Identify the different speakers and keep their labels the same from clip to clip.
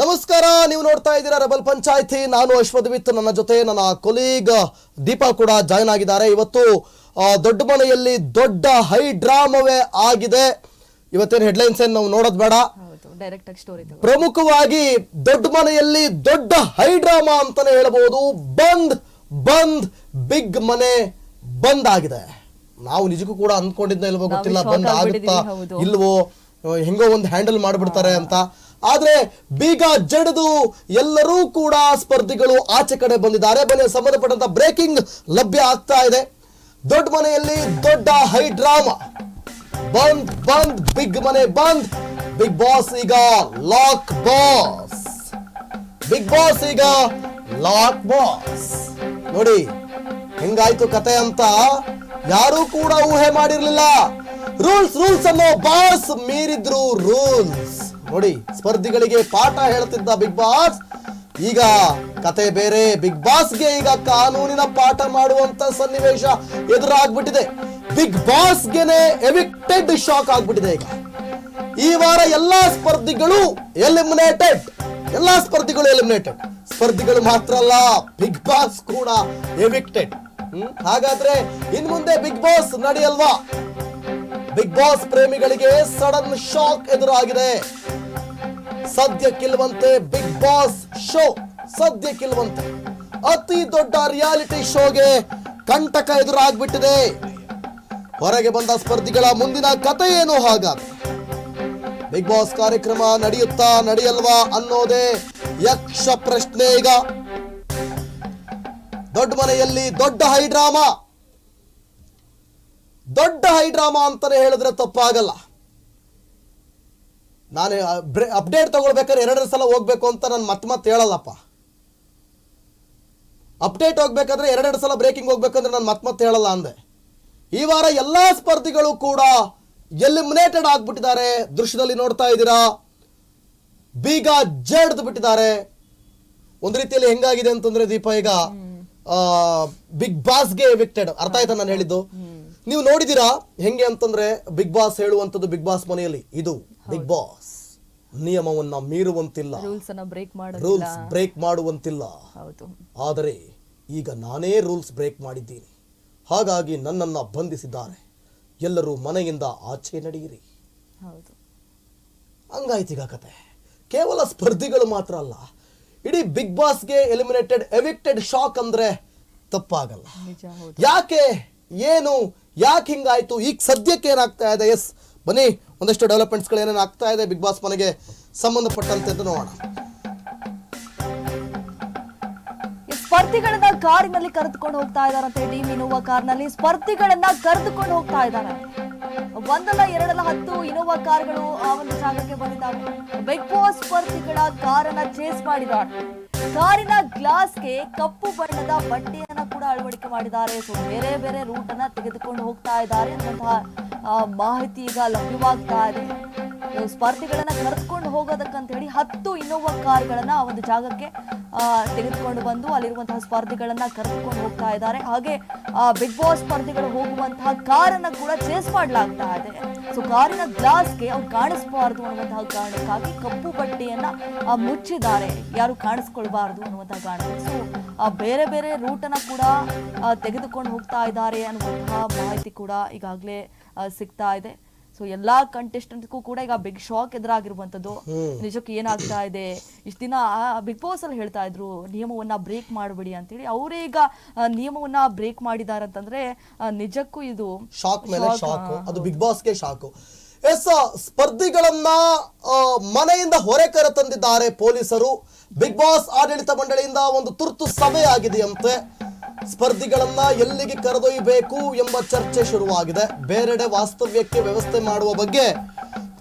Speaker 1: ನಮಸ್ಕಾರ ನೀವು ನೋಡ್ತಾ ಇದ್ದೀರಾ ರೆಬಲ್ ಪಂಚಾಯತಿ. ನಾನು ಅಶ್ವಥ್ ನನ್ನ ಜೊತೆ ನನ್ನ ಕೊಲೀಗ್ ದೀಪಾ ಕೂಡ ಜಾಯ್ನ್ ಆಗಿದ್ದಾರೆ. ಇವತ್ತು ದೊಡ್ಡ ಮನೆಯಲ್ಲಿ ದೊಡ್ಡ ಹೈ ಡ್ರಾಮವೇ ಆಗಿದೆ. ಇವತ್ತೇನು ಹೆಡ್ಲೈನ್ಸ್ ಏನು ನಾವು ನೋಡೋದು ಬೇಡ. ಪ್ರಮುಖವಾಗಿ ದೊಡ್ಡ ಮನೆಯಲ್ಲಿ ದೊಡ್ಡ ಹೈ ಡ್ರಾಮಾ ಅಂತಾನೆ ಹೇಳಬಹುದು ಬಂದ್ ಬಂದ್ ಬಿಗ್ ಮನೆ ಬಂದ್ ಆಗಿದೆ. ನಾವು ನಿಜಕ್ಕೂ ಕೂಡ ಅಂದ್ಕೊಂಡಿದ್ದ ಇಲ್ವೋ ಗೊತ್ತಿಲ್ಲ ಬಂದ್ ಆಗುತ್ತಾ. ಇಲ್ವೋ ಹೆಂಗೋ ಒಂದು ಹ್ಯಾಂಡಲ್ ಮಾಡಿಬಿಡ್ತಾರೆ ಅಂತ. ಆದ್ರೆ ಬೀಗ ಜಡಿದು ಎಲ್ಲರೂ ಕೂಡ ಸ್ಪರ್ಧಿಗಳು ಆಚೆ ಕಡೆ ಬಂದಿದ್ದಾರೆ. ಬನ್ನಿ ಸಂಬಂಧಪಟ್ಟಂತ ಬ್ರೇಕಿಂಗ್ ಲಭ್ಯ ಆಗ್ತಾ ಇದೆ. ದೊಡ್ಡ ಮನೆಯಲ್ಲಿ ದೊಡ್ಡ ಹೈ ಡ್ರಾಮಾ. ಬಂದ್ ಬಂದ್, ಬಿಗ್ ಮನೆ ಬಂದ್. ಬಿಗ್ ಬಾಸ್ ಈಗ ಲಾಕ್ ಬಾಸ್. ಬಿಗ್ ಬಾಸ್ ಈಗ ಲಾಕ್ ಬಾಸ್. ನೋಡಿ, ಹೆಂಗಾಯ್ತು ಕತೆ ಅಂತ ಯಾರು ಕೂಡ ಊಹೆ ಮಾಡಿರ್ಲಿಲ್ಲ. ರೂಲ್ಸ್ ರೂಲ್ಸ್ ಅನ್ನೋ ಬಾಸ್ ಮೀರಿದ್ರು ರೂಲ್ಸ್ ನೋಡಿ, ಸ್ಪರ್ಧಿಗಳಿಗೆ ಪಾಠ ಹೇಳ್ತಿದ್ದ ಬಿಗ್ ಬಾಸ್ ಈಗ ಕತೆ ಬೇರೆ. ಬಿಗ್ ಬಾಸ್ಗೆ ಈಗ ಕಾನೂನಿನ ಪಾಠ ಮಾಡುವಂತ ಸನ್ನಿವೇಶ ಎದುರಾಗ್ಬಿಟ್ಟಿದೆ. ಬಿಗ್ ಬಾಸ್ಗೆನೆ ಎವಿಕ್ಟೆಡ್ ಶಾಕ್ ಆಗ್ಬಿಟ್ಟಿದೆ ಈಗ. ಈ ವಾರ ಎಲ್ಲಾ ಸ್ಪರ್ಧಿಗಳು ಎಲಿಮಿನೇಟೆಡ್ ಎಲ್ಲಾ ಸ್ಪರ್ಧಿಗಳು ಎಲಿಮಿನೇಟೆಡ್ ಸ್ಪರ್ಧಿಗಳು ಮಾತ್ರ ಅಲ್ಲ ಬಿಗ್ ಬಾಸ್ ಕೂಡ ಎವಿಕ್ಟೆಡ್ ಹಾಗಾದ್ರೆ ಇನ್ ಮುಂದೆ ಬಿಗ್ ಬಾಸ್ ನಡೆಯಲ್ವಾ? ಬಿಗ್ ಬಾಸ್ ಪ್ರೇಮಿಗಳಿಗೆ ಸಡನ್ ಶಾಕ್ ಎದುರಾಗಿದೆ. ಸದ್ಯಕ್ಕಿಲ್ವಂತೆ ಬಿಗ್ ಬಾಸ್ ಶೋ ಸದ್ಯಕ್ಕಿಲ್ವಂತೆ. ಅತಿ ದೊಡ್ಡ ರಿಯಾಲಿಟಿ ಶೋಗೆ ಕಂಟಕ ಎದುರಾಗ್ಬಿಟ್ಟಿದೆ. ಹೊರಗೆ ಬಂದ ಸ್ಪರ್ಧಿಗಳ ಮುಂದಿನ ಕತೆ ಏನು ಹಾಗಾದ್ರೆ? ಬಿಗ್ ಬಾಸ್ ಕಾರ್ಯಕ್ರಮ ನಡೆಯುತ್ತಾ ನಡೆಯಲ್ವಾ ಅನ್ನೋದೇ ಯಕ್ಷ ಪ್ರಶ್ನೆ ಈಗ. ದೊಡ್ಡ ಮನೆಯಲ್ಲಿ ದೊಡ್ಡ ಹೈಡ್ರಾಮಾ. ದೊಡ್ಡ ಹೈಡ್ರಾಮಾ ಅಂತಾನೆ ಹೇಳಿದ್ರೆ ತಪ್ಪಾಗಲ್ಲ. ನಾನು ಅಪ್ಡೇಟ್ ತಗೊಳ್ಬೇಕಾದ್ರೆ ಎರಡೆರಡು ಸಲ ಹೋಗ್ಬೇಕು ಅಂತ ನಾನು ಮತ್ತೆ ಮತ್ತೆ ಹೇಳಲ್ಲಪ್ಪ. ಅಪ್ಡೇಟ್ ಹೋಗ್ಬೇಕಾದ್ರೆ ಎರಡೆರಡು ಸಲ ಬ್ರೇಕಿಂಗ್ ಹೋಗ್ಬೇಕಂದ್ರೆ ನಾನು ಮತ್ತೆ ಮತ್ತೆ ಹೇಳಲ್ಲ ಅಂದೆ. ಈ ವಾರ ಎಲ್ಲ ಸ್ಪರ್ಧಿಗಳು ಕೂಡ ಎಲಿಮಿನೇಟೆಡ್ ಆಗ್ಬಿಟ್ಟಿದ್ದಾರೆ ದೃಶ್ಯದಲ್ಲಿ ನೋಡ್ತಾ ಇದ್ದೀರಾ? ಬೀಗ ಜಡ್ದು ಬಿಟ್ಟಿದ್ದಾರೆ. ಒಂದು ರೀತಿಯಲ್ಲಿ ಹೆಂಗಾಗಿದೆ ಅಂತಂದ್ರೆ ದೀಪ ಈಗ ಬಿಗ್ ಬಾಸ್ಗೆ ಎವಿಕ್ಟೆಡ್ ಅರ್ಥ ಆಯ್ತಾ ನಾನು ಹೇಳಿದ್ದು? ನೀವು ನೋಡಿದೀರಾ ಹೆಂಗೆ ಅಂತಂದ್ರೆ ಬಿಗ್ ಬಾಸ್ ಹೇಳುವಂಥದ್ದು ಬಿಗ್ ಬಾಸ್ ಮನೆಯಲ್ಲಿ ಇದು ಬಿಗ್ ಬಾಸ್. ನಿಯಮವನ್ನ ಮೀರುವಂತಿಲ್ಲ.
Speaker 2: ರೂಲ್ಸ್ ಅನ್ನ ಬ್ರೇಕ್
Speaker 1: ರೂಲ್ಸ್ ಬ್ರೇಕ್ ಮಾಡುವಂತಿಲ್ಲ.
Speaker 2: ಹೌದು.
Speaker 1: ಆದರೆ ಈಗ ನಾನೇ ರೂಲ್ಸ್ ಬ್ರೇಕ್ ಮಾಡಿದ್ದೀನಿ. ಹಾಗಾಗಿ ನನ್ನನ್ನು ಬಂಧಿಸಿದ್ದಾರೆ. ಎಲ್ಲರೂ ಮನೆಯಿಂದ ಆಚೆ ನಡೆಯಿರಿ.
Speaker 2: ಹೌದು.
Speaker 1: ಹಂಗಾಯ್ತು ಈಗ ಕತೆ. ಕೇವಲ ಸ್ಪರ್ಧಿಗಳು ಮಾತ್ರ ಅಲ್ಲ ಇಡೀ ಬಿಗ್ ಬಾಸ್ಗೆ ಎಲಿಮಿನೇಟೆಡ್ ಎವಿಕ್ಟೆಡ್ ಶಾಕ್ ಅಂದ್ರೆ ತಪ್ಪಾಗಲ್ಲ. ಯಾಕೆ? ಏನು? ಯಾಕೆ ಹಿಂಗಾಯ್ತು? ಈಗ ಸದ್ಯಕ್ಕೆ ಏನಾಗ್ತಾ ಇದೆ? ಎಸ್. ಬನ್ನಿ, ಒಂದಷ್ಟು ಡೆವಲಪ್ಮೆಂಟ್ಸ್ಗಳು ಏನೇನು ಆಗ್ತಾ ಇದೆ ಬಿಗ್ ಬಾಸ್ ಮನೆಗೆ ಸಂಬಂಧಪಟ್ಟಂತೆ ಅಂತ ನೋಡೋಣ.
Speaker 2: ಸ್ಪರ್ಧಿಗಳನ್ನ ಕಾರಿನಲ್ಲಿ ಕರೆದುಕೊಂಡು ಹೋಗ್ತಾ ಇದಾರಂತೆ ಟೀಮ್ ಇನೋವಾ ಕಾರ್ನಲ್ಲಿ ಸ್ಪರ್ಧಿಗಳನ್ನ ಕರೆದುಕೊಂಡು ಹೋಗ್ತಾ ಇದ್ದಾರೆ. ಒಂದಲ್ಲ, ಎರಡಲ್ಲ, ಹತ್ತು ಇನೋವಾ ಕಾರ್ಗಳು ಆ ಒಂದು ಜಾಗಕ್ಕೆ ಬಂದಿದ್ದಾವೆ. ಬಿಗ್ ಬಾಸ್ ಸ್ಪರ್ಧಿಗಳ ಕಾರನ್ನ ಚೇಸ್ ಮಾಡಿದ್ದಾರೆ. ಕಾರಿನ ಗ್ಲಾಸ್ಗೆ ಕಪ್ಪು ಬಣ್ಣದ ಬಟ್ಟೆಯನ್ನ ಕೂಡ ಅಳವಡಿಕೆ ಮಾಡಿದ್ದಾರೆ. ಸೊ ಬೇರೆ ಬೇರೆ ರೂಟ್ ಅನ್ನ ತೆಗೆದುಕೊಂಡು ಹೋಗ್ತಾ ಇದ್ದಾರೆ ಅನ್ನುವಂತಹ ಮಾಹಿತಿ ಈಗ ಲಭ್ಯವಾಗ್ತಾ ಇದೆ. ಸ್ಪರ್ಧಿಗಳನ್ನ ಕರೆದುಕೊಂಡು ಹೋಗೋದಕ್ಕಂತ ಹೇಳಿ ಹತ್ತು ಇನ್ನೋವಾ ಕಾರ್ಗಳನ್ನ ಆ ಒಂದು ಜಾಗಕ್ಕೆ ಆ, ತೆಗೆದುಕೊಂಡು ಬಂದು ಅಲ್ಲಿರುವಂತಹ ಸ್ಪರ್ಧಿಗಳನ್ನ ಕರೆದುಕೊಂಡು ಹೋಗ್ತಾ ಇದ್ದಾರೆ. ಹಾಗೆ ಬಿಗ್ ಬಾಸ್ ಸ್ಪರ್ಧಿಗಳು ಹೋಗುವಂತಹ ಕಾರನ್ನ ಕೂಡ ಚೇಸ್ ಮಾಡಲಾಗ್ತಾ ಇದೆ. ಸೊ ಕಾರಿನ ಗ್ಲಾಸ್ಗೆ ಅವ್ರು ಕಾಣಿಸ್ಬಾರ್ದು ಅನ್ನುವಂತಹ ಕಾರಣಕ್ಕಾಗಿ ಕಪ್ಪು ಬಟ್ಟೆಯನ್ನ ಆ, ಮುಚ್ಚಿದ್ದಾರೆ. ಯಾರು ಕಾಣಿಸ್ಕೊಳ್ಬಾರ್ದು ಅನ್ನುವಂತಹ ಕಾರಣಕ್ಕೆ. ಸೊ ಬೇರೆ ಬೇರೆ ರೂಟ್ ಅನ್ನ ಕೂಡ ಆ, ತೆಗೆದುಕೊಂಡು ಹೋಗ್ತಾ ಇದ್ದಾರೆ ಅನ್ನುವಂತಹ ಮಾಹಿತಿ ಕೂಡ ಈಗಾಗಲೇ ಸಿಗ್ತಾ ಇದೆ. ಸೊ ಎಲ್ಲಾ ಕಂಟೆಸ್ಟೆಂಟ್ಗೂ ಕೂಡ ಈಗ ಬಿಗ್ ಶಾಕ್ ಎದುರಾಗಿರುವಂತದ್ದು ನಿಜಕ್ಕೆ ಏನಾಗ್ತಾ ಇದೆ? ಇಷ್ಟ ದಿನ ಬಿಗ್ ಬಾಸ್ ಅಲ್ಲಿ ಹೇಳ್ತಾ ಇದ್ರು ನಿಯಮವನ್ನ ಬ್ರೇಕ್ ಮಾಡಬೇಡಿ ಅಂತೇಳಿ. ಅವರೇ ಈಗ ನಿಯಮವನ್ನ ಬ್ರೇಕ್ ಮಾಡಿದ್ದಾರೆ ಅಂತಂದ್ರೆ ನಿಜಕ್ಕೂ ಇದು
Speaker 1: ಶಾಕ್ ಮೇಲೆ ಶಾಕ್ ಅದು ಬಿಗ್ ಬಾಸ್ಗೆ ಶಾಕು ಎಸ್ ಸ್ಪರ್ಧಿಗಳನ್ನ ಮನೆಯಿಂದ ಹೊರೆ ಕರೆ ತಂದಿದ್ದಾರೆ ಪೊಲೀಸರು. ಬಿಗ್ ಬಾಸ್ ಆಡಳಿತ ಮಂಡಳಿಯಿಂದ ಒಂದು ತುರ್ತು ಸಭೆ ಆಗಿದೆಯಂತೆ ಸ್ಪರ್ಧಿಗಳನ್ನ ಎಲ್ಲಿಗೆ ಕರೆದೊಯ್ಯಬೇಕು ಎಂಬ ಚರ್ಚೆ ಶುರುವಾಗಿದೆ. ಬೇರೆಡೆ ವಾಸ್ತವ್ಯಕ್ಕೆ ವ್ಯವಸ್ಥೆ ಮಾಡುವ ಬಗ್ಗೆ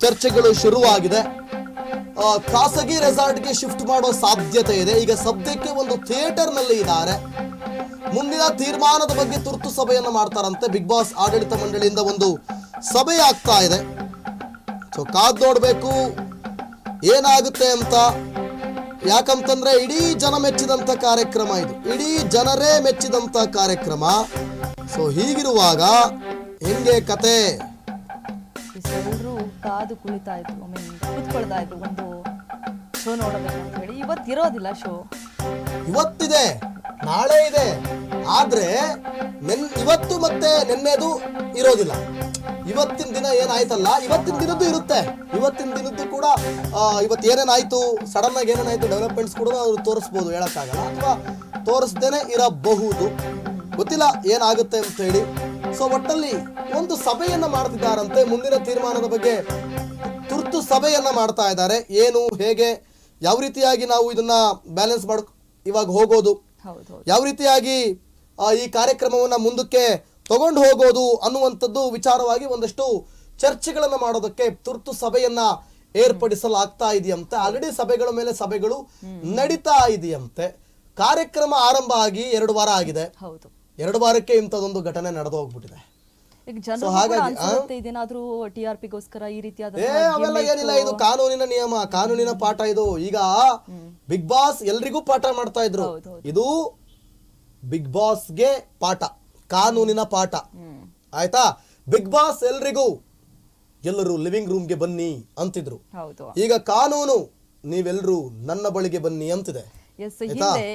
Speaker 1: ಚರ್ಚೆಗಳು ಶುರುವಾಗಿದೆ. ಖಾಸಗಿ ರೆಸಾರ್ಟ್ಗೆ ಶಿಫ್ಟ್ ಮಾಡೋ ಸಾಧ್ಯತೆ ಇದೆ. ಈಗ ಸದ್ಯಕ್ಕೆ ಒಂದು ಥಿಯೇಟರ್ನಲ್ಲಿ ಇದ್ದಾರೆ. ಮುಂದಿನ ತೀರ್ಮಾನದ ಬಗ್ಗೆ ತುರ್ತು ಸಭೆಯನ್ನು ಮಾಡ್ತಾರಂತೆ. ಬಿಗ್ ಬಾಸ್ ಆಡಳಿತ ಮಂಡಳಿಯಿಂದ ಒಂದು ಸಭೆ ಆಗ್ತಾ ಇದೆ. ಸೊ ಕಾದ್ ನೋಡ್ಬೇಕು. ಏನಾಗುತ್ತೆ ಅಂತ ಯಾಕಂತಂದ್ರೆ ಇಡೀ ಜನ ಮೆಚ್ಚಿದಂತ ಕಾರ್ಯಕ್ರಮ ಇದು. ಇಡೀ ಜನರೇ ಮೆಚ್ಚಿದಂತ ಕಾರ್ಯಕ್ರಮ. ಸೊ ಹೀಗಿರುವಾಗ ಹೆಂಗೆ ಕತೆ?
Speaker 2: ಎಲ್ಲರೂ ಕಾದು ಕುಳಿತಾ ಇದ್ರು ಕೂತ್ಕೊಳ್ತಾ ಇದ್ರು ಒಂದು ಶೋ ನೋಡಬೇಕಂತ ಹೇಳಿ. ಇವತ್ತು ಇರೋದಿಲ್ಲ ಶೋ
Speaker 1: ಇವತ್ತಿದೆ ನಾಳೆ ಇದೆ. ಆದ್ರೆ ನೆನ್ ಇವತ್ತು ಮತ್ತೆ ನೆನ್ನೆದು ಇರೋದಿಲ್ಲ. ಇವತ್ತಿನ ದಿನ ಏನಾಯ್ತಲ್ಲ? ಇವತ್ತಿನ ದಿನದ್ದು ಇರುತ್ತೆ. ಇವತ್ತಿನ ದಿನದ್ದು ಕೂಡ ಇವತ್ತು ಏನೇನಾಯ್ತು? ಸಡನ್ ಆಗಿ ಏನೇನಾಯ್ತು? ಡೆವಲಪ್ಮೆಂಟ್ಸ್ ಕೂಡ ಅವ್ರು ತೋರಿಸ್ಬೋದು ಹೇಳೋಕ್ಕಾಗಲ್ಲ. ಅಥವಾ ತೋರಿಸ್ದೇನೆ ಇರಬಹುದು. ಗೊತ್ತಿಲ್ಲ ಏನಾಗುತ್ತೆ ಅಂತ ಹೇಳಿ. ಸೊ ಒಟ್ಟಲ್ಲಿ ಒಂದು ಸಭೆಯನ್ನ ಮಾಡ್ತಿದ್ದಾರಂತೆ. ಮುಂದಿನ ತೀರ್ಮಾನದ ಬಗ್ಗೆ ತುರ್ತು ಸಭೆಯನ್ನ ಮಾಡ್ತಾ ಇದ್ದಾರೆ. ಏನು ಹೇಗೆ ಯಾವ ರೀತಿಯಾಗಿ ನಾವು ಇದನ್ನ ಬ್ಯಾಲೆನ್ಸ್ ಮಾಡ್ ಇವಾಗ ಹೋಗೋದು. ಯಾವ ರೀತಿಯಾಗಿ ಈ ಕಾರ್ಯಕ್ರಮವನ್ನ ಮುಂದಕ್ಕೆ ತಗೊಂಡು ಹೋಗೋದು ಅನ್ನುವಂಥದ್ದು ವಿಚಾರವಾಗಿ ಒಂದಷ್ಟು ಚರ್ಚೆಗಳನ್ನು ಮಾಡೋದಕ್ಕೆ ತುರ್ತು ಸಭೆಯನ್ನ ಏರ್ಪಡಿಸಲಾಗ್ತಾ ಇದೆಯಂತೆ. ಆಲ್ರೆಡಿ ಸಭೆಗಳ ಮೇಲೆ ಸಭೆಗಳು ನಡೀತಾ ಇದೆಯಂತೆ. ಕಾರ್ಯಕ್ರಮ ಆರಂಭ ಆಗಿ ಎರಡು ವಾರ ಆಗಿದೆ.
Speaker 2: ಹೌದು.
Speaker 1: ಎರಡು ವಾರಕ್ಕೆ ಇಂಥದೊಂದು ಘಟನೆ ನಡೆದು ಹೋಗ್ಬಿಟ್ಟಿದೆ ಅವೆಲ್ಲ ಏನಿಲ್ಲ ಇದು ಕಾನೂನಿನ ನಿಯಮ ಕಾನೂನಿನ ಪಾಠ ಇದು. ಈಗ ಬಿಗ್ ಬಾಸ್ ಎಲ್ರಿಗೂ ಪಾಠ ಮಾಡ್ತಾ ಇದ್ರು. ಇದು ಬಿಗ್ ಬಾಸ್ಗೆ ಪಾಠ. ಕಾನೂನಿನ ಪಾಠ. ಆಯ್ತಾ? ಬಿಗ್ ಬಾಸ್ ಎಲ್ರಿಗೂ ಎಲ್ಲರೂ ಲಿವಿಂಗ್ ರೂಮ್ಗೆ ಬನ್ನಿ ಅಂತಿದ್ರು. ಈಗ ಕಾನೂನು ನೀವೆಲ್ಲರೂ ನನ್ನ ಬಳಿಗೆ ಬನ್ನಿ ಅಂತಿದೆ.
Speaker 2: ಎಸ್? ಹಿಂದೆ.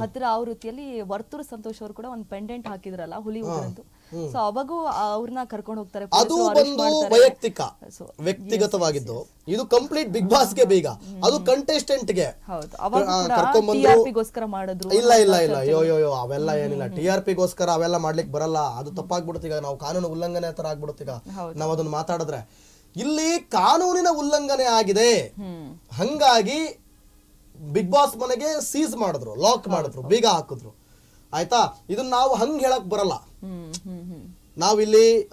Speaker 2: ಹತ್ತಿರ ಆವೃತ್ತಿಯಲ್ಲಿ ವರ್ತೂರು ಸಂತೋಷ್ ಅವರು ಕೂಡ ಒಂದು ಪೆಂಡೆಂಟ್ ಹಾಕಿದ್ರಲ್ಲ ಹುಲಿ ಊರಂದು ಸೊ ಅವಾಗೂ ಅವ್ರನ್ನ ಕರ್ಕೊಂಡು ಹೋಗ್ತಾರೆ
Speaker 1: ಅದು
Speaker 2: ಒಂದು
Speaker 1: ವೈಯಕ್ತಿಕ ವ್ಯಕ್ತಿಗತವಾಗಿದ್ದು. ಇದು ಕಂಪ್ಲೀಟ್ ಬಿಗ್ ಬಾಸ್ಗೆ ಬೇಗ. ಅದು ಕಂಟೆಸ್ಟೆಂಟ್ಗೆ.
Speaker 2: ಮಾಡಿದ್ರು
Speaker 1: ಇಲ್ಲ ಇಲ್ಲ ಇಲ್ಲ. ಅಯ್ಯೋ ಅಯ್ಯೋ ಅಯ್ಯೋ ಅವೆಲ್ಲ ಏನಿಲ್ಲ. ಟಿ ಆರ್ ಪಿಗೋಸ್ಕರ ಅವೆಲ್ಲ ಮಾಡ್ಲಿಕ್ಕೆ ಬರಲ್ಲ. ಅದು ತಪ್ಪಾಗ್ಬಿಡುತ್ತೀಗ ನಾವು ಕಾನೂನು ಉಲ್ಲಂಘನೆ ತರ
Speaker 2: ಆಗ್ಬಿಡುತ್ತೀಗ
Speaker 1: ನಾವು ಅದನ್ನ ಮಾತಾಡಿದ್ರೆ. ಇಲ್ಲಿ ಕಾನೂನಿನ ಉಲ್ಲಂಘನೆ ಆಗಿದೆ. ಹಂಗಾಗಿ ಬಿಗ್ ಬಾಸ್ ಮನೆಗೆ ಸೀಸ್ ಮಾಡಿದ್ರು ಲಾಕ್ ಮಾಡಿದ್ರು ಬೀಗ ಹಾಕಿದ್ರು. ಆಯ್ತಾ? ಇದನ್ನ ನಾವು ಹಂಗ್ ಹೇಳಕ್ ಬರಲ್ಲ. ನಾವಿಲ್ಲಿ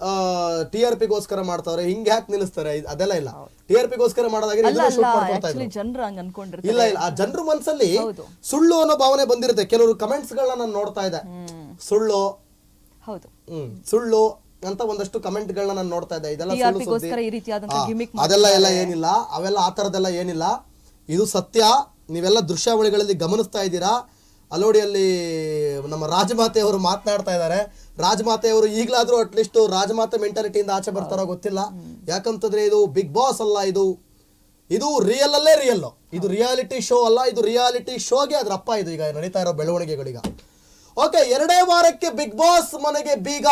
Speaker 1: ಟಿ ಆರ್ ಪಿಗೋಸ್ಕರ ಮಾಡ್ತಾವ್ರೆ ಹಿಂಗ್ ಯಾಕೆ ನಿಲ್ಲಿಸ್ತಾರೆ? ಇದ್- ಅದೆಲ್ಲ ಇಲ್ಲ. ಟಿ ಆರ್ ಪಿಗೋಸ್ಕರ ಮಾಡೋದಾಗಿ
Speaker 2: ಅಲ್ಲ ಅಲ್ಲ
Speaker 1: ಶೂಟ್ ಮಾಡ್ಕೊಳ್ತಾ ಇದ್ರು.
Speaker 2: ಆಕ್ಚುಲಿ ಜನರು ಹಂಗ ಅನ್ಕೊಂಡಿರ್ತಾರೆ.
Speaker 1: ಇಲ್ಲ ಇಲ್ಲ. ಆ ಜನರ
Speaker 2: ಮನಸ್ಸಲ್ಲಿ.
Speaker 1: ಸುಳ್ಳು ಅನ್ನೋ ಭಾವನೆ ಬಂದಿರುತ್ತೆ. ಕೆಲವರು ಕಮೆಂಟ್ಸ್ ಗಳನ್ನ ನಾನು ನೋಡ್ತಾ ಇದ್ದೆ.
Speaker 2: ಹ್ಮ್.
Speaker 1: ಸುಳ್ಳು.
Speaker 2: ಹೌದು.
Speaker 1: ಹ್ಮ್. ಸುಳ್ಳು ಅಂತ ಒಂದಷ್ಟು ಕಮೆಂಟ್ ಗಳನ್ನ ನಾನು ನೋಡ್ತಾ ಇದ್ದೆ. ಇದೆಲ್ಲ ಸುಳ್ಳು ಸುದ್ದಿ. ಅದೆಲ್ಲ ಎಲ್ಲ ಏನಿಲ್ಲ. ಅವೆಲ್ಲ ಆ ತರದೆಲ್ಲ ಏನಿಲ್ಲ. ಇದು ಸತ್ಯ. ನೀವೆಲ್ಲ ದೃಶ್ಯಾವಳಿಗಳಲ್ಲಿ ಗಮನಿಸ್ತಾ ಇದ್ದೀರಾ. ಅಲ್ಲೋಡಿ ಅಲ್ಲಿ ನಮ್ಮ ರಾಜಮಾತೆಯವರು ಮಾತನಾಡ್ತಾ ಇದ್ದಾರೆ. ರಾಜಮಾತೆಯವರು ಈಗಲಾದ್ರೂ ಅಟ್ಲೀಸ್ಟ್ ರಾಜಮಾತೆ ಮೆಂಟಾಲಿಟಿಯಿಂದ ಆಚೆ ಬರ್ತಾರೋ ಗೊತ್ತಿಲ್ಲ. ಯಾಕಂತಂದ್ರೆ ಇದು ಬಿಗ್ ಬಾಸ್ ಅಲ್ಲ, ಇದು ಇದು ರಿಯಲ್ ಅಲ್ಲೇ ರಿಯಲ್ ಇದು ರಿಯಾಲಿಟಿ ಶೋ ಅಲ್ಲ, ಇದು ರಿಯಾಲಿಟಿ ಶೋಗೆ ಅದ್ರ ಅಪ್ಪ ಇದು ಈಗ ನಡೀತಾ ಇರೋ ಬೆಳವಣಿಗೆಗಳೀಗ. ಓಕೆ ಎರಡೇ ವಾರಕ್ಕೆ ಬಿಗ್ ಬಾಸ್ ಮನೆಗೆ ಬೀಗ.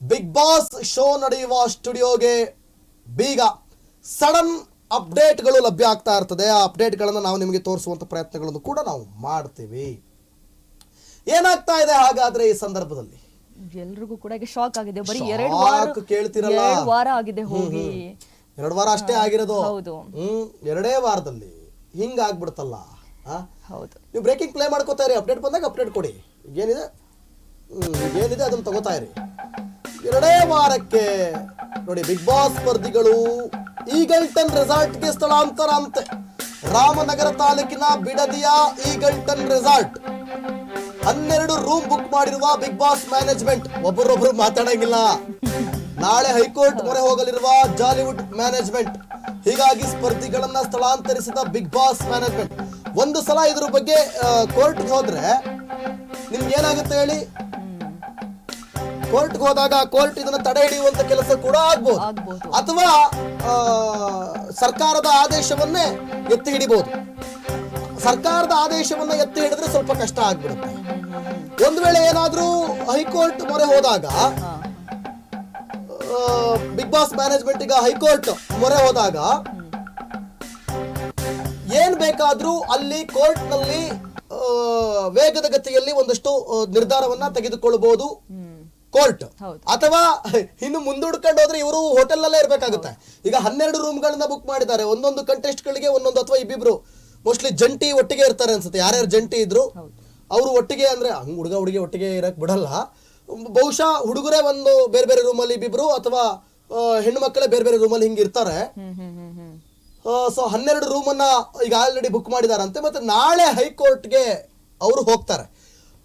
Speaker 1: ಬಿಗ್ ಬಾಸ್ ಶೋ ನಡೆಯುವ ಸ್ಟುಡಿಯೋಗೆ ಬೀಗ. ಸಡನ್ ಅಪ್ಡೇಟ್ಗಳು ಲಭ್ಯ ಆಗ್ತಾ ಇರ್ತದೆ. ಆ ಅಪ್ಡೇಟ್ಗಳನ್ನು ನಾವು ನಿಮಗೆ ತೋರಿಸುವಂಥ ಪ್ರಯತ್ನಗಳನ್ನು ಕೂಡ ನಾವು ಮಾಡ್ತೀವಿ. ಏನಾಗ್ತಾ ಇದೆ ಹಾಗಾದ್ರೆ ಈ ಸಂದರ್ಭದಲ್ಲಿ?
Speaker 2: ಎಲ್ರಿಗೂ ಕೂಡ ಶಾಕ್ ಆಗಿದೆ. ಬರೀ ಎರಡು ವಾರ
Speaker 1: ಕೇಳ್ತಿರಲ್ಲ.
Speaker 2: ವಾರ ಆಗಿದೆ ಹೋಗಿ.
Speaker 1: ಎರಡು ವಾರ ಅಷ್ಟೇ ಆಗಿರೋದು.
Speaker 2: ಹೌದು.
Speaker 1: ಹ್ಮ್ ಎರಡೇ ವಾರದಲ್ಲಿ ಹಿಂಗ ಆಗ್ಬಿಡ್ತಲ್ಲ?
Speaker 2: ಹೌದು.
Speaker 1: ನೀವು ಬ್ರೇಕಿಂಗ್ ಪ್ಲೇ ಮಾಡ್ಕೋತಾ ಇರಿ. ಅಪ್ಡೇಟ್ ಬಂದಾಗ ಅಪ್ಡೇಟ್ ಕೊಡಿ. ಏನಿದೆ? ಏನಿದೆ ಅದನ್ನ ತಗೋತಾ ಇರಿ. ಎರಡೇ ವಾರಕ್ಕೆ ನೋಡಿ ಬಿಗ್ ಬಾಸ್ ಸ್ಪರ್ಧಿಗಳು ಈಗಲ್ಟನ್ ರೆಸಾರ್ಟ್ಗೆ ಸ್ಥಳಾಂತರ ಅಂತೆ. ರಾಮನಗರ ತಾಲೂಕಿನ ಬಿಡದಿಯ ಈಗಲ್ಟನ್ ರೆಸಾರ್ಟ್. ಹನ್ನೆರಡು ರೂಮ್ ಬುಕ್ ಮಾಡಿರುವ ಬಿಗ್ ಬಾಸ್ ಮ್ಯಾನೇಜ್ಮೆಂಟ್. ಒಬ್ಬರೊಬ್ರು ಮಾತಾಡಂಗಿಲ್ಲ. ನಾಳೆ ಹೈಕೋರ್ಟ್ ಮೊರೆ ಹೋಗಲಿರುವ ಜಾಲಿವುಡ್ ಮ್ಯಾನೇಜ್ಮೆಂಟ್. ಹೀಗಾಗಿ ಸ್ಪರ್ಧಿಗಳನ್ನ ಸ್ಥಳಾಂತರಿಸಿದ ಬಿಗ್ ಬಾಸ್ ಮ್ಯಾನೇಜ್ಮೆಂಟ್. ಒಂದು ಸಲ ಇದ್ರ ಬಗ್ಗೆ ಕೋರ್ಟ್ಗೆ ಹೋದ್ರೆ ನಿಮ್ಗೆ ಏನಾಗುತ್ತೆ ಹೇಳಿ? ಕೋರ್ಟ್ಗೆ ಹೋದಾಗ ಕೋರ್ಟ್ ಇದನ್ನ ತಡೆ ಹಿಡಿಯುವಂತ ಕೆಲಸ ಕೂಡ ಆಗ್ಬೋದು.
Speaker 2: ಆಗ್ಬೋದು.
Speaker 1: ಅಥವಾ ಸರ್ಕಾರದ ಆದೇಶವನ್ನೇ ಎತ್ತಿ ಹಿಡಿಬಹುದು ಸರ್ಕಾರದ ಆದೇಶವನ್ನ ಎತ್ತಿ ಹಿಡಿದ್ರೆ ಸ್ವಲ್ಪ ಕಷ್ಟ ಆಗ್ಬಿಡುತ್ತೆ. ಒಂದು ವೇಳೆ ಏನಾದ್ರೂ ಹೈಕೋರ್ಟ್ ಮೊರೆ ಹೋದಾಗ ಬಿಗ್ ಬಾಸ್ ಮ್ಯಾನೇಜ್ಮೆಂಟ್ ಈಗ ಹೈಕೋರ್ಟ್ ಮೊರೆ ಹೋದಾಗ ಏನ್ ಬೇಕಾದ್ರೂ ಅಲ್ಲಿ ಕೋರ್ಟ್ನಲ್ಲಿ ಆ, ವೇಗದ ಗತಿಯಲ್ಲಿ ಒಂದಷ್ಟು ನಿರ್ಧಾರವನ್ನ ತೆಗೆದುಕೊಳ್ಳಬಹುದು ಕೋರ್ಟ್. ಅಥವಾ ಇನ್ನು ಮುಂದೂಡ್ಕೊಂಡು ಹೋದ್ರೆ ಇವರು ಹೋಟೆಲ್ ಇರಬೇಕಾಗುತ್ತೆ. ಇರ್ಬೇಕಾಗುತ್ತೆ ಈಗ ಹನ್ನೆರಡು ರೂಮ್ ಗಳನ್ನ ಬುಕ್ ಮಾಡಿದ್ದಾರೆ. ಒಂದೊಂದು ಕಂಟೆಸ್ಟ್ ಗಳಿಗೆ ಒಂದೊಂದು ಅಥವಾ ಇಬ್ಬಿಬ್ರು. ಮೋಸ್ಟ್ಲಿ ಜಂಟಿ ಒಟ್ಟಿಗೆ ಇರ್ತಾರೆ ಅನ್ಸುತ್ತೆ. ಯಾರ್ಯಾರು ಜಂಟಿ ಇದ್ರು ಅವರು ಒಟ್ಟಿಗೆ ಅಂದ್ರೆ ಹಂಗ ಹುಡುಗ ಹುಡುಗಿ ಒಟ್ಟಿಗೆ ಇರಕ್ ಬಿಡಲ್ಲ. ಬಹುಶಃ ಹುಡುಗರೇ ಒಂದು ಬೇರೆ ಬೇರೆ ರೂಮಲ್ಲಿ ಇಬ್ಬಿಬ್ರು ಅಥವಾ ಹೆಣ್ಣು ಮಕ್ಕಳೇ ಬೇರೆ ಬೇರೆ ರೂಮಲ್ಲಿ ಹಿಂಗ ಇರ್ತಾರೆ. ಸೊ ಹನ್ನೆರಡು ರೂಮನ್ನ ಈಗ ಆಲ್ರೆಡಿ ಬುಕ್ ಮಾಡಿದಾರಂತೆ. ಮತ್ತೆ ನಾಳೆ ಹೈಕೋರ್ಟ್ಗೆ ಅವರು ಹೋಗ್ತಾರೆ.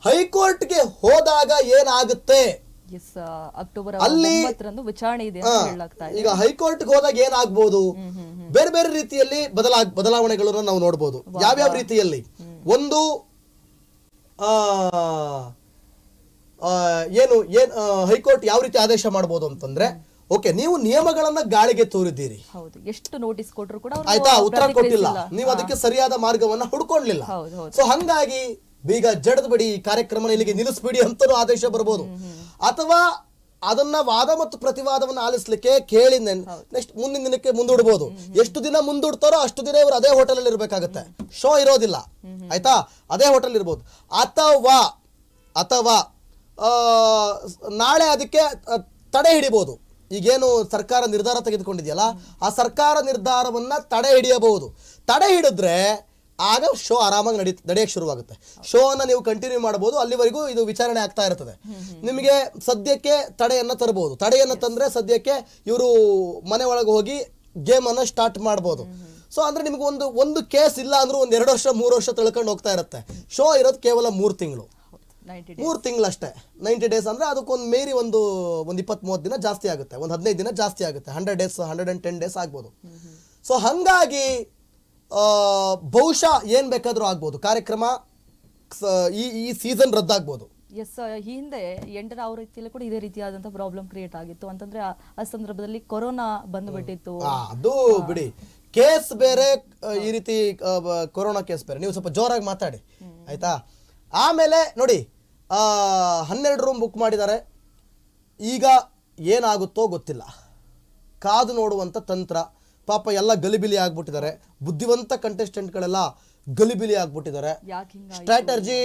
Speaker 1: ಹೈಕೋರ್ಟ್ಗೆ ಹೋದಾಗ ಏನಾಗುತ್ತೆ?
Speaker 2: ಅಕ್ಟೋಬರ್
Speaker 1: ಅಲ್ಲಿ-
Speaker 2: ವಿಚಾರಣೆ ಇದೆ
Speaker 1: ಈಗ ಹೈಕೋರ್ಟ್ ಹೋದಾಗ ಏನಾಗ್ಬೋದು? ಬೇರೆ ಬೇರೆ ರೀತಿಯಲ್ಲಿ ಬದಲಾ ಬದಲಾವಣೆಗಳನ್ನು ನಾವು ನೋಡಬಹುದು ಯಾವ್ಯಾವ ರೀತಿಯಲ್ಲಿ? ಒಂದು ಏನು ಏನ್ ಹೈಕೋರ್ಟ್ ಯಾವ ರೀತಿ ಆದೇಶ ಮಾಡಬಹುದು ಅಂತಂದ್ರೆ ಓಕೆ ನೀವು ನಿಯಮಗಳನ್ನ ಗಾಳಿಗೆ ತೋರಿದ್ದೀರಿ.
Speaker 2: ಎಷ್ಟು ನೋಟಿಸ್ ಕೊಟ್ಟರು ಕೂಡ
Speaker 1: ಆಯ್ತಾ? ಉತ್ತರ ಕೊಟ್ಟಿಲ್ಲ. ನೀವು ಅದಕ್ಕೆ ಸರಿಯಾದ ಮಾರ್ಗವನ್ನ
Speaker 2: ಹುಡ್ಕೊಳ್ಲಿಲ್ಲ
Speaker 1: ಸೊ ಹಂಗಾಗಿ ಬೀಗ ಜಡದ್ಬಿಡಿ ಕಾರ್ಯಕ್ರಮ ಇಲ್ಲಿಗೆ ನಿಲ್ಲಿಸ್ಬಿಡಿ ಅಂತಲೂ ಆದೇಶ ಬರ್ಬೋದು. ಅಥವಾ ಅದನ್ನ ವಾದ ಮತ್ತು ಪ್ರತಿವಾದವನ್ನು ಆಲಿಸ್ಲಿಕ್ಕೆ ಕೇಳಿ ನೆಕ್ಸ್ಟ್ ಮುಂದಿನ ದಿನಕ್ಕೆ ಮುಂದೂಡ್ಬೋದು. ಎಷ್ಟು ದಿನ ಮುಂದೂಡ್ತಾರೋ ಅಷ್ಟು ದಿನ ಇವರು ಅದೇ ಹೋಟೆಲ್ ಅಲ್ಲಿ ಇರಬೇಕಾಗುತ್ತೆ. ಶೋ ಇರೋದಿಲ್ಲ. ಆಯ್ತಾ? ಅದೇ ಹೋಟೆಲ್ ಇರ್ಬೋದು. ಅಥವಾ ಅಥವಾ ನಾಳೆ ಅದಕ್ಕೆ ತಡೆ ಹಿಡಿಬಹುದು ಈಗೇನು ಸರ್ಕಾರ ನಿರ್ಧಾರ ತೆಗೆದುಕೊಂಡಿದೆಯಲ್ಲ? ಆ ಸರ್ಕಾರ ನಿರ್ಧಾರವನ್ನ ತಡೆ ಹಿಡಿಯಬಹುದು. ತಡೆ ಹಿಡಿದ್ರೆ ಆಗ ಶೋ ಆರಾಮಾಗಿ ನಡಿ ನಡೆಯಕ್ಕೆ ಶುರುವಾಗುತ್ತೆ. ಶೋ ಅನ್ನ ನೀವು ಕಂಟಿನ್ಯೂ ಮಾಡಬಹುದು ಅಲ್ಲಿವರೆಗೂ ಇದು ವಿಚಾರಣೆ ಆಗ್ತಾ ಇರ್ತದೆ. ನಿಮಗೆ ಸದ್ಯಕ್ಕೆ ತಡೆಯನ್ನ ತರಬಹುದು. ತಡೆಯನ್ನ ತಂದ್ರೆ ಸದ್ಯಕ್ಕೆ ಇವರು ಮನೆ ಒಳಗೆ ಹೋಗಿ ಗೇಮ್ ಅನ್ನ ಸ್ಟಾರ್ಟ್ ಮಾಡ್ಬೋದು. ಸೊ ಅಂದ್ರೆ ನಿಮ್ಗೆ ಒಂದು ಒಂದು ಕೇಸ್ ಇಲ್ಲ ಅಂದ್ರೂ ಒಂದ್ ಎರಡು ವರ್ಷ ಮೂರು ವರ್ಷ ತಿಳ್ಕೊಂಡು ಹೋಗ್ತಾ ಇರುತ್ತೆ. ಶೋ ಇರೋದು ಕೇವಲ ಮೂರು ತಿಂಗಳು. ಮೂರ್ ತಿಂಗಳಷ್ಟೇ ನೈಂಟಿ ಡೇಸ್ ಅಂದರೆ ಅದಕ್ಕೊಂದು ಮೇರಿ ಒಂದು ಒಂದು ಇಪ್ಪತ್ತ್ ಮೂವತ್ತು ದಿನ ಜಾಸ್ತಿ ಆಗುತ್ತೆ. ಒಂದು ಹದಿನೈದು ದಿನ ಜಾಸ್ತಿ ಆಗುತ್ತೆ. Hundred days hundred and ten days ಆಗ್ಬೋದು. ಸೊ ಹಾಗಾಗಿ ಬಹುಶಃ ಏನು ಬೇಕಾದರೂ ಆಗ್ಬೋದು. ಕಾರ್ಯಕ್ರಮ ಈ ಈ ಸೀಸನ್ ರದ್ದಾಗ್ಬೋದು.
Speaker 2: ಎಸ್ ಈ ಹಿಂದೆ ಎಂಟರ ಅವ್ರ ರೀತಿಯಲ್ಲಿ ಕೂಡ ಇದೇ ರೀತಿಯಾದಂತಹ ಪ್ರಾಬ್ಲಮ್ ಕ್ರಿಯೇಟ್ ಆಗಿತ್ತು. ಅಂತಂದ್ರೆ ಆ- ಸಂದರ್ಭದಲ್ಲಿ ಕೊರೋನಾ ಬಂದ್ಬಿಟ್ಟಿತ್ತು.
Speaker 1: ಅದು ಬಿಡಿ. ಕೇಸ್ ಬೇರೆ ಈ ರೀತಿ ಕೊರೋನಾ ಕೇಸ್ ಬೇರೆ. ನೀವು ಸ್ವಲ್ಪ ಜೋರಾಗಿ ಮಾತಾಡಿ. ಆಯ್ತಾ? ಆಮೇಲೆ ನೋಡಿ ಆ, ಹನ್ನೆರಡು ರೂಮ್ ಬುಕ್ ಮಾಡಿದ್ದಾರೆ. ಈಗ ಏನಾಗುತ್ತೋ ಗೊತ್ತಿಲ್ಲ. ಕಾದು ನೋಡುವಂಥ ತಂತ್ರ. ಪಾಪ ಎಲ್ಲ ಗಲಿಬಿಲಿ ಆಗ್ಬಿಟ್ಟಿದ್ದಾರೆ. ಬುದ್ಧಿವಂತ ಕಂಟೆಸ್ಟೆಂಟ್ಗಳೆಲ್ಲ ಗಲಿಬಿಲಿ ಆಗ್ಬಿಟ್ಟಿದ್ದಾರೆ. Strategy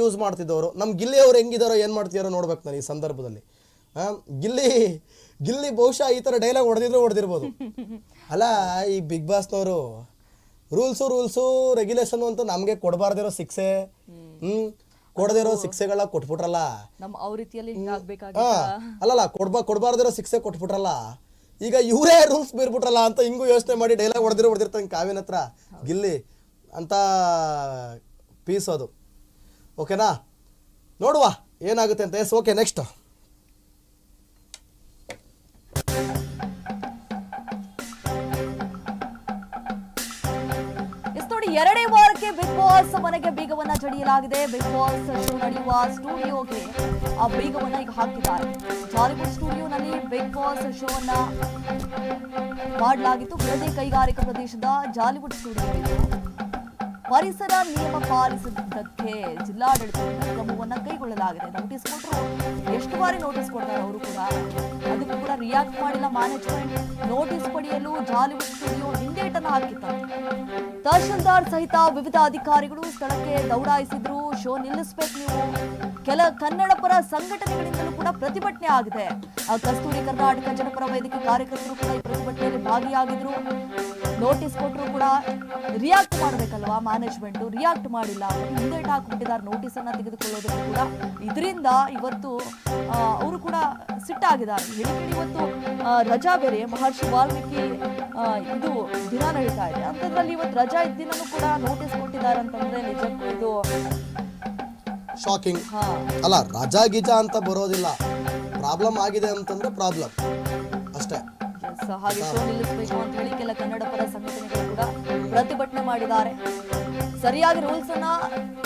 Speaker 1: use ಮಾಡ್ತಿದ್ದವರು. ನಮ್ಮ ಗಿಲ್ಲಿ ಅವ್ರು ಹೆಂಗಿದಾರೋ ಏನು ಮಾಡ್ತಿದಾರೋ ನೋಡ್ಬೇಕು ನಾನು ಈ ಸಂದರ್ಭದಲ್ಲಿ. ಗಿಲ್ಲಿ ಗಿಲ್ಲಿ ಬಹುಶಃ ಈ ಥರ ಡೈಲಾಗ್ ಹೊಡೆದಿದ್ರು ಹೊಡೆದಿರ್ಬೋದು. ಅಲ್ಲ ಈ ಬಿಗ್ ಬಾಸ್ನವರು ರೂಲ್ಸು ರೂಲ್ಸು ರೆಗ್ಯುಲೇಷನ್ ಅಂತ ನಮಗೆ ಕೊಡಬಾರ್ದಿರೋ ಶಿಕ್ಷೆ. ಹ್ಞೂ ಕೊಡದಿರೋ ಶಿಕ್ಷೆಗಳ ಕೊಟ್ಬಿಟ್ರಲ್ಲ. ಅಲ್ಲಲ್ಲ ಕೊಡ್ಬಾ ಕೊಡಬಾರ್ದಿರೋ ಶಿಕ್ಷೆ ಕೊಟ್ಬಿಟ್ರಲ್ಲ. ಈಗ ಇವರೇ ರೂಲ್ಸ್ ಬೀರ್ಬಿಟ್ರಲ್ಲ ಅಂತ ಹಿಂಗೂ ಯೋಚನೆ ಮಾಡಿ ಡೈಲಾಗ್ ಹೊಡೆದಿರೋ ಹೊಡೆದಿರ್ತಾನೆ ಕಾವಿನ ಹತ್ರ. ಗಿಲ್ಲಿ ಅಂತ ಪೀಸ್ ಅದು. ಓಕೆನಾ ನೋಡುವ ಏನಾಗುತ್ತೆ ಅಂತ. ಎಸ್ ಓಕೆ ನೆಕ್ಸ್ಟ್
Speaker 2: ನೋಡಿ ಎರಡೇ ವಾರಕ್ಕೆ ಬಿಗ್ ಬಾಸ್ ಮನೆಗೆ ಬೀಗವನ್ನ ಜಡಿಯಲಾಗಿದೆ. ಬಿಗ್ ಬಾಸ್ ಶೋ ನಡೆಯುವ ಸ್ಟುಡಿಯೋಗೆ ಆ ಬೀಗವನ್ನ ಈಗ ಹಾಕಿದ್ದಾರೆ. ಜಾಲಿವುಡ್ ಸ್ಟುಡಿಯೋನಲ್ಲಿ ಬಿಗ್ ಬಾಸ್ ಶೋ ಅನ್ನ ಮಾಡಲಾಗಿತ್ತು. ಬಿಡದಿ ಕೈಗಾರಿಕಾ ಪ್ರದೇಶದ ಜಾಲಿವುಡ್ ಸ್ಟುಡಿಯೋ ಪರಿಸರ ನಿಯಮ ಪಾಲಿಸದಿದ್ದಕ್ಕೆ ಜಿಲ್ಲಾಡಳಿತದಿಂದ ಕ್ರಮವನ್ನು ಕೈಗೊಳ್ಳಲಾಗಿದೆ. ನೋಟಿಸ್ ಕೊಟ್ಟರು ಎಷ್ಟು ಬಾರಿ ನೋಟಿಸ್ ಕೊಡ್ತಾರೆ ಅವರು ಕೂಡ. ಅದಕ್ಕೂ ಕೂಡ ರಿಯಾಕ್ಟ್ ಮಾಡಿಲ್ಲ ಮ್ಯಾನೇಜ್ಮೆಂಟ್ ನೋಟಿಸ್ ಪಡೆಯಲು ಜಾಲಿವುಡ್ ಸ್ಟುಡಿಯೋ ಹಿಂದೇಟನ್ನು ಹಾಕಿತ್ತು ತಹಶೀಲ್ದಾರ್ ಸಹಿತ ವಿವಿಧ ಅಧಿಕಾರಿಗಳು ಸ್ಥಳಕ್ಕೆ ದೌಡಾಯಿಸಿದ್ರು. ಶೋ ನಿಲ್ಲಿಸ್ಬೇಕು ನೀವು. ಕೆಲ ಕನ್ನಡ ಪರ ಸಂಘಟನೆಗಳಿಂದಲೂ ಕೂಡ ಪ್ರತಿಭಟನೆ ಆಗಿದೆ. ಕಸ್ತೂರಿ ಕರ್ನಾಟಕ ಜನಪರ ವೇದಿಕೆ ಕಾರ್ಯಕರ್ತರು ಕೂಡ ಈ ಪ್ರತಿಭಟನೆಯಲ್ಲಿ ಭಾಗಿಯಾಗಿದ್ರು. ನೋಟಿಸ್ ಕೊಟ್ಟರು ಕೂಡ ರಿಯಾಕ್ಟ್ ಮಾಡಬೇಕಲ್ವಾ ಮ್ಯಾನೇಜ್ಮೆಂಟು ರಿಯಾಕ್ಟ್ ಮಾಡಿಲ್ಲ. ಹಿಂದೇಟ್ ಹಾಕಿಬಿಟ್ಟಿದ್ದಾರೆ ನೋಟಿಸನ್ನು ತೆಗೆದುಕೊಳ್ಳೋದಕ್ಕೆ ಕೂಡ. ಇದರಿಂದ ಇವತ್ತು ಅವರು ಕೂಡ ಸಿಟ್ಟಾಗಿದ್ದಾರೆ ಹೇಳಿಬಿಟ್ಟು ಇವತ್ತು ರಜಾ ಬೇರೆ. ಮಹರ್ಷಿ ವಾಲ್ಮೀಕಿ ಇದು ದಿನ ನಡೀತಾ ಇದೆ. ಅಂಥದ್ರಲ್ಲಿ ಇವತ್ತು ರಜಾ ಇದ್ದಿನೂ ಕೂಡ ನೋಟಿಸ್ ಕೊಟ್ಟಿದ್ದಾರೆ ಅಂತಂದ್ರೆ ನಿಜಕ್ಕೂ ಇದು
Speaker 1: ಶಾಕಿಂಗ್ ಅಲ್ಲ ರಜಾ ಗಿಜಾ ಅಂತ ಬರೋದಿಲ್ಲ. ಪ್ರಾಬ್ಲಮ್ ಆಗಿದೆ ಅಂತಂದ್ರೆ ಪ್ರಾಬ್ಲಮ್ ಅಷ್ಟೇ.
Speaker 2: ಹಾಗೆ ಶೋ ನಿಲ್ಲಿಸಬೇಕು ಅಂತ ಹೇಳಿ ಕೆಲ ಕನ್ನಡ ಪರ ಸಂಘಟನೆಗಳು ಕೂಡ ಪ್ರತಿಭಟನೆ ಮಾಡಿದ್ದಾರೆ. ಸರಿಯಾಗಿ ರೂಲ್ಸ್ ಅನ್ನ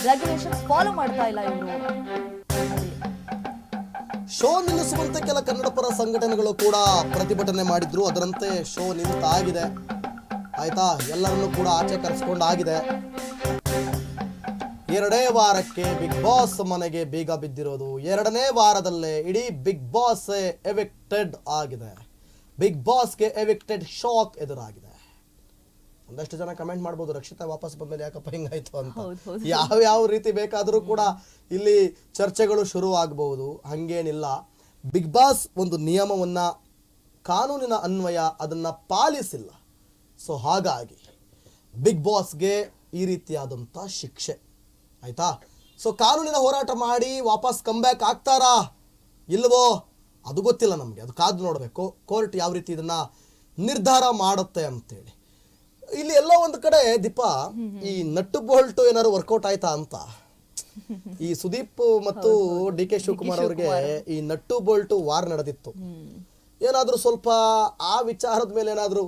Speaker 2: ರೆಗ್ಯುಲೇಷನ್ ಫಾಲೋ ಮಾಡ್ತಾ ಇಲ್ಲ ಇವರು.
Speaker 1: ಶೋ ನಿಲ್ಲಿಸುವಂತೆ ಕೆಲ ಕನ್ನಡ ಪರ ಸಂಘಟನೆಗಳು ಕೂಡ ಪ್ರತಿಭಟನೆ ಮಾಡಿದ್ರು. ಅದರಂತೆ ಶೋ ನಿಂತಾಗಿದೆ. ಆಯ್ತಾ? ಎಲ್ಲರನ್ನೂ ಕೂಡ ಆಚೆ ಕರೆಸ್ಕೊಂಡು ಆಗಿದೆ ಎರಡೇ ವಾರಕ್ಕೆ ಬಿಗ್ ಬಾಸ್ ಮನೆಗೆ ಬೀಗ ಬಿದ್ದಿರೋದು. ಎರಡನೇ ವಾರದಲ್ಲೇ ಇಡೀ ಬಿಗ್ ಬಾಸ್ ಎವಿಕ್ಟೆಡ್ ಆಗಿದೆ. ಬಿಗ್ ಬಾಸ್ಗೆ ಎವಿಕ್ಟೆಡ್ ಶಾಕ್ ಎದುರಾಗಿದೆ. ಒಂದಷ್ಟು ಜನ ಕಮೆಂಟ್ ಮಾಡ್ಬೋದು ರಕ್ಷಿತಾ ವಾಪಸ್ ಬಂದ್ಮೇಲೆ ಯಾಕಪ್ಪ ಹಿಂಗಾಯ್ತು ಅಂತ. ಯಾವ ಯಾವ ರೀತಿ ಬೇಕಾದರೂ ಕೂಡ ಇಲ್ಲಿ ಚರ್ಚೆಗಳು ಶುರು ಆಗಬಹುದು ಹಂಗೇನಿಲ್ಲ. ಬಿಗ್ ಬಾಸ್ ಒಂದು ನಿಯಮವನ್ನ ಕಾನೂನಿನ ಅನ್ವಯ ಅದನ್ನ ಪಾಲಿಸಿಲ್ಲ. ಸೊ ಹಾಗಾಗಿ ಬಿಗ್ ಬಾಸ್ಗೆ ಈ ರೀತಿಯಾದಂಥ ಶಿಕ್ಷೆ. ಆಯ್ತಾ? ಸೊ ಕಾನೂನಿನ ಹೋರಾಟ ಮಾಡಿ ವಾಪಸ್ ಕಮ್ಬ್ಯಾಕ್ ಆಗ್ತಾರಾ? ಇಲ್ವೋ? ಅದು ಗೊತ್ತಿಲ್ಲ ನಮಗೆ. ಅದು ಕಾದು ನೋಡಬೇಕು. ಕೋರ್ಟ್ ಯಾವ ರೀತಿ ಇದನ್ನ ನಿರ್ಧಾರ ಮಾಡುತ್ತೆ ಅಂತೇಳಿ. ಇಲ್ಲಿ ಎಲ್ಲ ಒಂದು ಕಡೆ ದೀಪ ಈ ನಟ್ಟು ಬೋಲ್ಟು ಏನಾದ್ರು ವರ್ಕೌಟ್ ಆಯ್ತಾ ಅಂತ? ಈ ಸುದೀಪ್ ಮತ್ತು ಡಿ ಕೆ ಶಿವಕುಮಾರ್ ಅವರಿಗೆ ಈ ನಟ್ಟು ಬೋಲ್ಟು ವಾರ್ ನಡೆದಿತ್ತು. ಏನಾದ್ರೂ ಸ್ವಲ್ಪ ಆ ವಿಚಾರದ ಮೇಲೆ ಏನಾದರೂ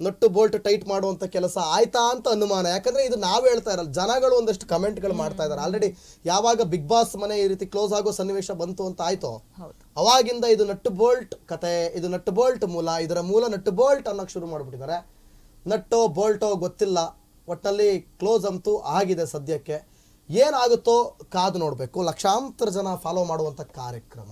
Speaker 1: ನಟ್ಟು ಬೋಲ್ಟ್ ಟೈಟ್ ಮಾಡುವಂತ ಕೆಲಸ ಆಯ್ತಾ ಅಂತ ಅನುಮಾನ. ಯಾಕಂದ್ರೆ ಇದು ನಾವು ಹೇಳ್ತಾ ಇರಲ್ಲ ಜನಗಳು ಒಂದಷ್ಟು ಕಮೆಂಟ್ಗಳು ಮಾಡ್ತಾ ಇದ್ದಾರೆ. ಆಲ್ರೆಡಿ ಯಾವಾಗ ಬಿಗ್ ಬಾಸ್ ಮನೆ ಈ ರೀತಿ ಕ್ಲೋಸ್ ಆಗೋ ಸನ್ನಿವೇಶ ಬಂತು ಅಂತ ಆಯ್ತೋ? ಅವಾಗಿಂದ ಇದು ನಟ್ಟು ಬೋಲ್ಟ್ ಕತೆ, ಇದು ನಟ್ಟು ಬೋಲ್ಟ್ ಮೂಲ, ಇದರ ಮೂಲ ನಟ್ಟು ಬೋಲ್ಟ್ ಅನ್ನೋಕೆ ಶುರು ಮಾಡಿಬಿಟ್ಟಿದ್ದಾರೆ. ನಟ್ಟೋ ಬೋಲ್ಟೋ ಗೊತ್ತಿಲ್ಲ ಒಟ್ಟಲ್ಲಿ ಕ್ಲೋಸ್ ಅಂತೂ ಆಗಿದೆ ಸದ್ಯಕ್ಕೆ. ಏನಾಗುತ್ತೋ ಕಾದು ನೋಡಬೇಕು, ಲಕ್ಷಾಂತರ ಜನ ಫಾಲೋ ಮಾಡುವಂಥ ಕಾರ್ಯಕ್ರಮ.